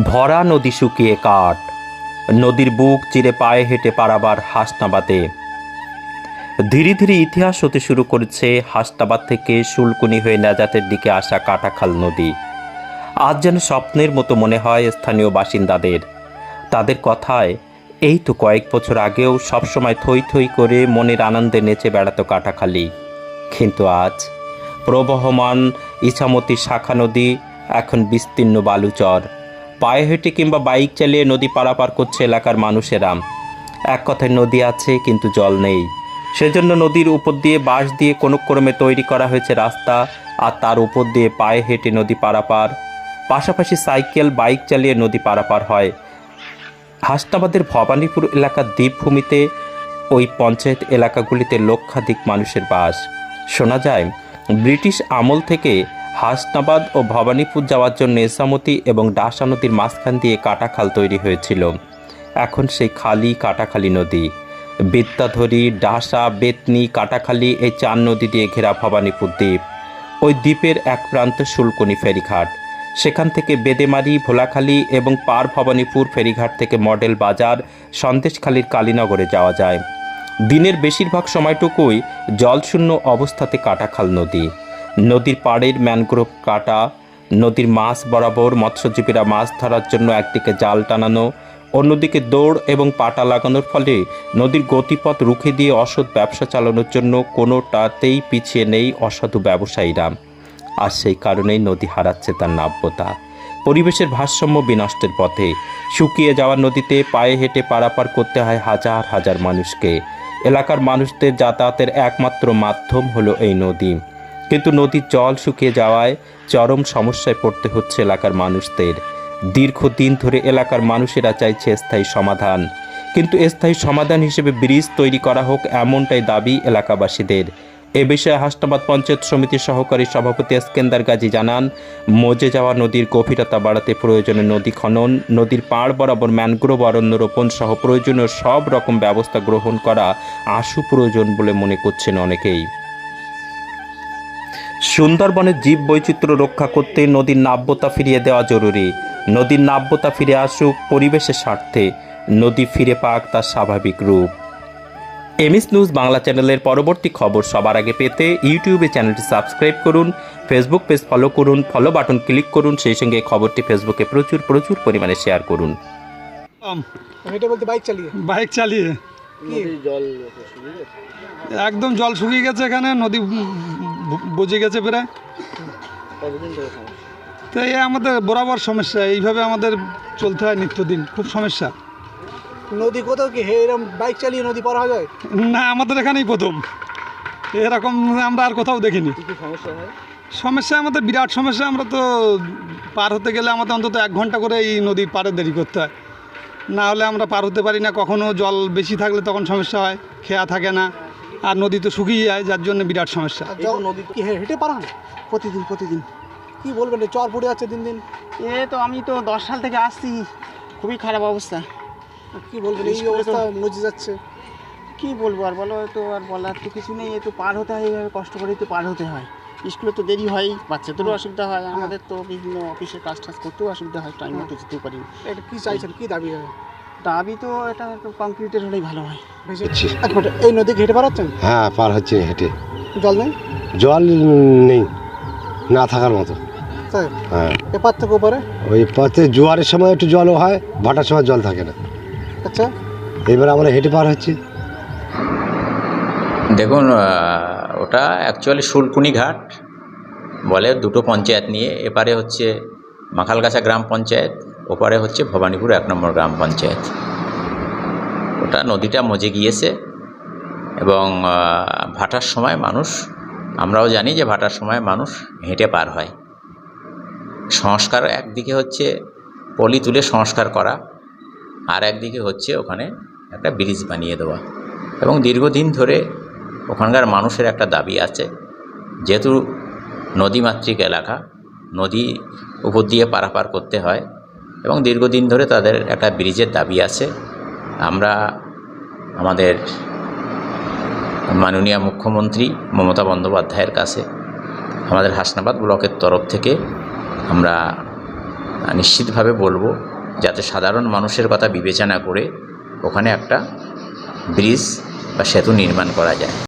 ভরা নদী শুকিয়ে কাঠ। নদীর বুক চিরে পায়ে হেঁটে পারাবার হাসনাবাদে। ধীরে ধীরে ইতিহাস হতে শুরু করেছে হাসনাবাদ থেকে শুলকুনি হয়ে নাজাতের দিকে আসা কাটাখাল নদী। আজ যেন স্বপ্নের মতো মনে হয় স্থানীয় বাসিন্দাদের। তাদের কথায়, এই তো কয়েক বছর আগেও সবসময় থই থই করে মনের আনন্দে নেচে বেড়াতো কাটাখালি কিন্তু আজ প্রবহমান ইছামতি শাখা নদী এখন বিস্তীর্ণ বালুচর। পায়ে হেঁটে কিংবা বাইক চালিয়ে নদী পারাপার করছে এলাকার মানুষেরা। এক কথায় নদী আছে, কিন্তু জল নেই। সেজন্য নদীর উপর দিয়ে বাঁশ দিয়ে কোনো ক্রমে তৈরি করা হয়েছে রাস্তা আর তার উপর দিয়ে পায়ে হেঁটে নদী পারাপার। পাশাপাশি সাইকেল, বাইক চালিয়ে নদী পারাপার হয়। হাসনাবাদের ভবানীপুর এলাকার দ্বীপভূমিতে ওই পঞ্চায়েত এলাকাগুলিতে লক্ষাধিক মানুষের বাস। শোনা যায়, ব্রিটিশ আমল থেকে হাসনাবাদ ও ভবানীপুর যাওয়ার জন্য এসামতি এবং ডাসা নদীর মাঝখান দিয়ে কাটাখাল তৈরি হয়েছিল। এখন সেই খালি কাটাখালি নদী। বিদ্যাধরী, ডাসা, বেতনি, কাটাখালি এই চার নদী দিয়ে ঘেরা ভবানীপুর দ্বীপ। ওই দ্বীপের এক প্রান্ত শুল্কনি ফেরিঘাট। সেখান থেকে বেদেমারি, ভোলাখালী এবং পার ভবানীপুর ফেরিঘাট থেকে মডেল বাজার, সন্দেশখালীর কালীনগরে যাওয়া যায়। দিনের বেশিরভাগ সময়টুকুই জলশূন্য অবস্থাতে কাটাখাল নদী। নদীর পাড়ের ম্যানগ্রোভ কাটা, নদীর মাছ বরাবর মৎস্যজীবীরা মাছ ধরার জন্য একদিকে জাল টানানো, অন্যদিকে দৌড় এবং পাটা লাগানোর ফলে নদীর গতিপথ রুখে দিয়ে অসৎ ব্যবসা চালানোর জন্য কোনোটাতেই পিছিয়ে নেই অসাধু ব্যবসায়ীরা। আর সেই কারণেই নদী হারাচ্ছে তার নাব্যতা। পরিবেশের ভারসাম্য বিনষ্টের পথে শুকিয়ে যাওয়া নদীতে পায়ে হেঁটে পারাপার করতে হয় হাজার হাজার মানুষকে। এলাকার মানুষদের যাতায়াতের একমাত্র মাধ্যম হলো এই নদী। কিন্তু নদীর জল শুকিয়ে যাওয়ায় চরম সমস্যায় পড়তে হচ্ছে এলাকার মানুষদের। দীর্ঘদিন ধরে এলাকার মানুষেরা চাইছে স্থায়ী সমাধান। কিন্তু স্থায়ী সমাধান হিসেবে ব্রিজ তৈরি করা হোক এমনটাই দাবি এলাকাবাসীদের। এ বিষয়ে হাসনাবাদ পঞ্চায়েত সমিতির সহকারী সভাপতি এসকেন্দার গাজী জানান, মজে যাওয়া নদীর গভীরতা বাড়াতে প্রয়োজনে নদী খনন, নদীর পাড় বরাবর ম্যানগ্রোভ অরণ্য রোপণ সহ প্রয়োজনীয় সব রকম ব্যবস্থা গ্রহণ করা আশু প্রয়োজন বলে মনে করছেন অনেকেই। সুন্দরবনের জীব বৈচিত্র্য রক্ষা করতে নদীর নাব্যতা ফিরিয়ে দেওয়া জরুরি। নদীর নাব্যতা ফিরে আসুক পরিবেশের স্বার্থে। নদী ফিরে পাক তার স্বাভাবিক রূপ। এমএস নিউজ বাংলা চ্যানেলের পরবর্তী খবর সবার আগে পেতে ইউটিউবে চ্যানেলটি সাবস্ক্রাইব করুন ফেসবুক পেজ ফলো করুন ফলো বাটন ক্লিক করুন সেই সঙ্গে খবরটি ফেসবুকে প্রচুর প্রচুর পরিমাণে শেয়ার করুন। আম, বলতে বাইক চালিয়ে। বাইক চালিয়ে। কি? একদম জল শুকিয়ে গেছে এখানে নদী বুঝে গেছে প্রায় তো এই আমাদের বরাবর সমস্যা এইভাবে আমাদের চলতে হয় নিত্যদিন খুব সমস্যা। নদী কোথাও কি হে এরকম বাইক চালিয়ে নদী পার যায়? না আমাদের এখানেই প্রথম। এরকম আমরা আর কোথাও দেখিনি। সমস্যা হয়? সমস্যা আমাদের বিরাট সমস্যা আমরা তো পার হতে গেলে আমাদের অন্তত এক ঘণ্টা করে এই নদীর পাড়ে দেরি করতে হয়। না হলে আমরা পার হতে পারি না কখনো জল বেশি থাকলে তখন সমস্যা হয় খেয়া থাকে না। আর নদী তো শুকিয়ে যায় যার জন্য বিরাট সমস্যা। নদী কি হেঁটে পার হন প্রতিদিন প্রতিদিন। কি বলবেন রে, চর পড়ে যাচ্ছে দিন দিন। এ তো আমি তো দশ সাল থেকে আসছি খুবই খারাপ অবস্থা। কি বলবেন এই অবস্থা মজে যাচ্ছে। কি বলব আর বলো তো আর বলার তো কিছু নেই এ তো পার হতে হয় এইভাবে কষ্ট করেই তো পার হতে হয়। স্কুলে তো দেরি হয় বাচ্চাদেরও অসুবিধা হয় আমাদের তো বিভিন্ন অফিসে কাজ টাজ করতেও অসুবিধা হয় টাইম মতো যেতে পারি এটা কী চাইছেন কী দাবি হয় দাবি তো এটা একটু কংক্রিটের হলেই ভালো হয়। ভেসে এক এই নদী হেঁটে পার হচ্ছেন হ্যাঁ পার হচ্ছে হেঁটে। জল নেই? জল নেই। না থাকার মতো। হ্যাঁ। এপার থেকে ওপারে? ওই পথে জোয়ারের সময় একটু জলও হয় ভাটার সময় জল থাকে না। আচ্ছা। এবার আমরা হেঁটে পার হচ্ছি। দেখুন ওটা অ্যাকচুয়ালি শুলকুনি ঘাট বলে দুটো পঞ্চায়েত নিয়ে। এপারে হচ্ছে মাখালগাছা গ্রাম পঞ্চায়েত ওপারে হচ্ছে ভবানীপুর এক নম্বর গ্রাম পঞ্চায়েত। ওটা নদীটা মজে গিয়েছে এবং ভাটার সময় মানুষ, আমরাও জানি যে ভাটার সময় মানুষ হেঁটে পার হয়। সংস্কার একদিকে হচ্ছে পলি তুলে সংস্কার করা, আর একদিকে হচ্ছে ওখানে একটা ব্রিজ বানিয়ে দেওয়া। এবং দীর্ঘদিন ধরে ওখানকার মানুষের একটা দাবি আছে, যেহেতু নদীমাতৃক এলাকা, নদী উপর দিয়ে পারাপার করতে হয় এবং দীর্ঘদিন ধরে তাদের একটা ব্রিজের দাবি আছে। আমরা আমাদের মাননীয় মুখ্যমন্ত্রী মমতা বন্দ্যোপাধ্যায়ের কাছে, আমাদের হাসনাবাদ ব্লকের তরফ থেকে আমরা নিশ্চিতভাবে বলব, যাতে সাধারণ মানুষের কথা বিবেচনা করে ওখানে একটা ব্রিজ বা সেতু নির্মাণ করা যায়।